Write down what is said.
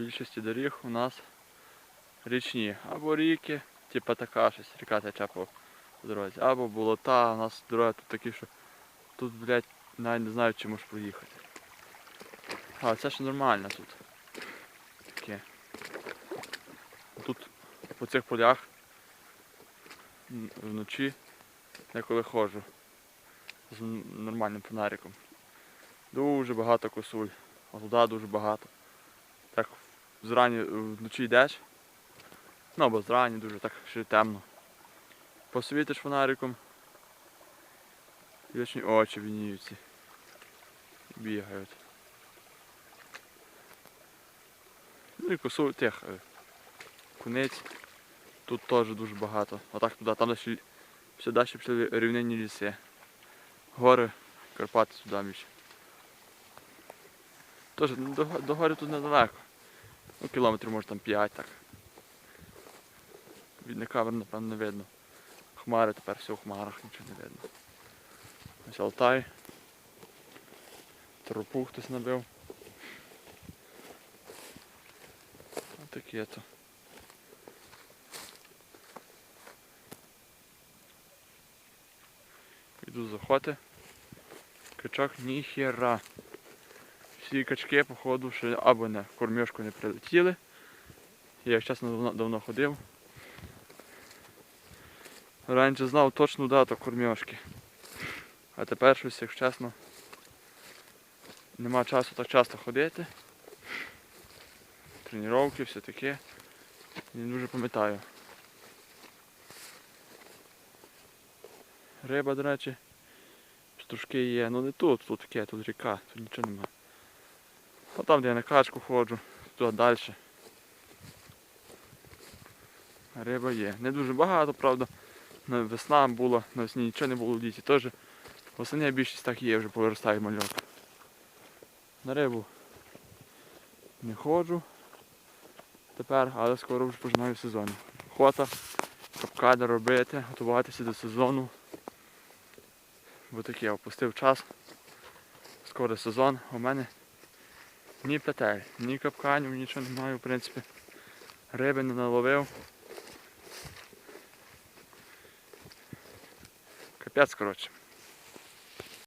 більшості доріг у нас річні. Або ріки, типа така щось, ріка тече по дорозі. Або болота, у нас дороги тут такі, що тут, блядь, навіть не знаю, чи можеш проїхати. А, це ж нормально тут. Таке. Тут по цих полях вночі деколи ходжу з нормальним фонариком. Дуже багато косуль, а туди дуже багато. Зрані е, вночі йдеш, ну або зрані дуже так ще темно. Посвітиш фонариком, і вічні очі вініються. Бігають. Ну і косуль тих е, куниць. Тут теж дуже багато. Отак туди, там далі, все далі пішли рівнинні ліси. Гори, Карпати сюди більше. Тож до, до гори тут недалеко. Ну, кілометрів може там 5 так. Від камер, напевно, не видно. Хмари тепер все в хмарах, нічого не видно. Ось Алтай. Тропу хтось набив. Отаке то. Йду з охоти. Качок ніхера. Всі качки, походу, ще або в кормьошку не прилетіли. Я як чесно давно, давно ходив. Раніше знав точну дату кормьошки. А тепер щось, як чесно, нема часу так часто ходити. Тренування, все таке. Не дуже пам'ятаю. Риба, до речі, штучки є. Ну не тут, тут таке, тут ріка, тут нічого немає. А там, де я на качку ходжу, туди далі. Риба є. Не дуже багато, правда. Весна була, навесні нічого не було в літі теж. Восени більшість так є, вже повиростає мальок. На рибу не ходжу тепер, але скоро вже починаю сезон. Охота, капкади робити, готуватися до сезону. Бо таке, я опустив час. Скоро сезон, у мене ні петель, ні капканів, нічого немає, в принципі. Риби не наловив. Капець, коротше.